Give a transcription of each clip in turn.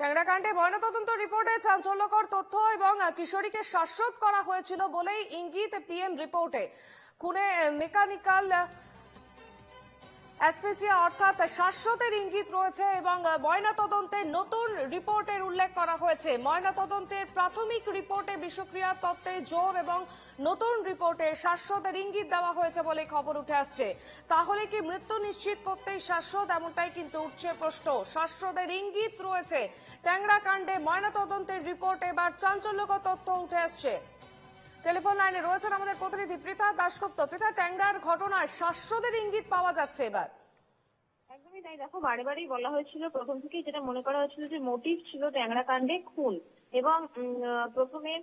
ট্যাংরাকাণ্ডে ময়নাতদন্ত রিপোর্টে চাঞ্চল্যকর তথ্য এবং কিশোরীকে শ্বাসরোধ করা হয়েছিল বলেই ইঙ্গিত পিএম রিপোর্টে। খুনে মেকানিক্যাল অ্যাসপেসিয়া অর্থাৎ শ্বাসরোধের ইঙ্গিত রয়েছে এবং ময়নাতদন্তের নতুন রিপোর্টের উল্লেখ করা হয়েছে। ময়নাতদন্তের প্রাথমিক রিপোর্টে বিষক্রিয়া তত্ত্বে জোর এবং নতুন রিপোর্টে শ্বাসরোধের ইঙ্গিত দেওয়া হয়েছে বলে খবর উঠে আসছে। তাহলে কি মৃত্যু নিশ্চিত করতেই শ্বাসরোধ এমনটাই কিন্তু উঠছে প্রশ্ন। শ্বাসরোধের ইঙ্গিত রয়েছে। ট্যাংরা কাণ্ডে ময়নাতদন্তের রিপোর্ট এবার চাঞ্চল্যকর তথ্য উঠে আসছে। টেলিফোন লাইনে রয়েছেন আমাদের প্রতিনিধি পৃথা দাশগুপ্ত। পৃথা ট্যাংরার ঘটনায় শ্বাসরোধের ইঙ্গিত পাওয়া যাচ্ছে এবার। একদমই তাই। দেখো, বারে বারেই বলা হয়েছিল, প্রথম থেকেই যেটা মনে করা হয়েছিল যে মোটিভ ছিল ট্যাংরা কাণ্ডে খুন। এবং প্রথমে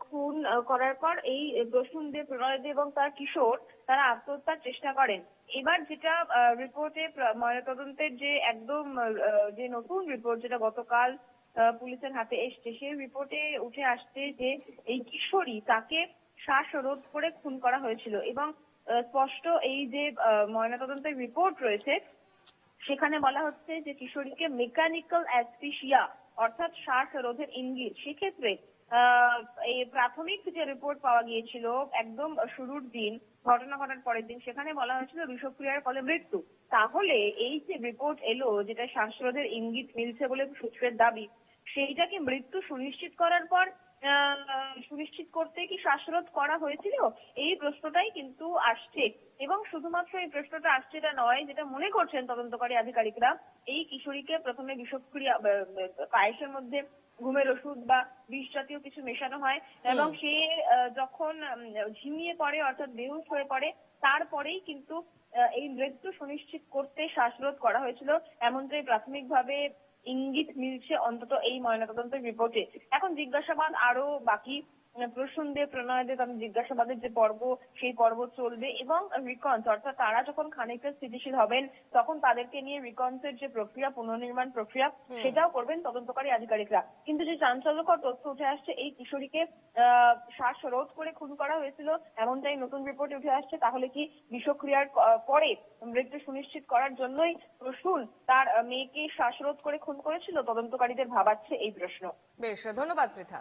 খুন করার পর এই প্রসূন দেব প্রণয় দেব এবং তার কিশোর, তারা আত্মহত্যার চেষ্টা করেন। এবার যেটা রিপোর্টে ময়নাতদন্তের যে একদম যে নতুন রিপোর্ট যেটা গতকাল পুলিশের হাতে এসছে। সেই রিপোর্টে উঠে আসছে যে এই কিশোরী তাকে শ্বাসরোধ করে খুন করা হয়েছিল এবং স্পষ্ট এই যে ময়নাতদন্তের রিপোর্ট রয়েছে, সেখানে বলা হচ্ছে যে কিশোরীকে মেকানিক্যাল অ্যাসপিসিয়া অর্থাৎ শ্বাসরোধের ইঙ্গিত। সেক্ষেত্রে এই প্রাথমিক যে রিপোর্ট পাওয়া গিয়েছিল একদম শুরুর দিন, ঘটনা ঘটার পরের দিন, সেখানে বলা হয়েছিল বিষক্রিয়ার ফলে মৃত্যু। তাহলে এই যে রিপোর্ট এলো, যেটা শ্বাসরোধের ইঙ্গিত মিলছে বলে সূত্রের দাবি, সেইটাকে মৃত্যু সুনিশ্চিত করার পর করতে কি শ্বাসরোধ করা হয়েছিল? এই প্রশ্নটাই কিন্তু আসছে। এবং শুধুমাত্র এই প্রশ্নটা আসছে এটা নয় যেটা মনে করছেন তদন্তকারী আধিকারিকরা এই কিশোরীকে প্রথমে বিষক্রিয়া পায়েসের মধ্যে ঘুমের ওষুধ বা বিষ জাতীয় কিছু মেশানো হয় এবং সে যখন ঝিমিয়ে পড়ে অর্থাৎ বেহুশ হয়ে পড়ে তারপরেই কিন্তু এই মৃত্যু সুনিশ্চিত করতে শ্বাসরোধ করা হয়েছিল। এমনটাই প্রাথমিকভাবে ইঙ্গিত মিলছে অন্তত এই ময়নাতদন্তের রিপোর্টে। এখন জিজ্ঞাসাবাদ আরও বাকি। প্রসূন দে প্রণয় দে তাদের জিজ্ঞাসাবাদের যে পর্ব সেই পর্ব চলবে এবং রিকন্স অর্থাৎ তারা যখন খানিকটা স্থিতিশীল হবেন তখন তাদেরকে নিয়ে রিকন্সের যে প্রক্রিয়া পুনর্নির্মাণ প্রক্রিয়া সেটাও করবেন তদন্তকারী আধিকারিকরা। কিন্তু যে চাঞ্চল্যকর তথ্য উঠে আসছে এই কিশোরীকে আহ, শ্বাসরোধ করে খুন করা হয়েছিল এমনটাই নতুন রিপোর্টে উঠে আসছে তাহলে কি বিষক্রিয়ার পরে মৃত্যু সুনিশ্চিত করার জন্যই প্রসূন তার মেয়েকে শ্বাসরোধ করে খুন করেছিল? তদন্তকারীদের ভাবাচ্ছে এই প্রশ্ন। বেশ ধন্যবাদ পৃথা।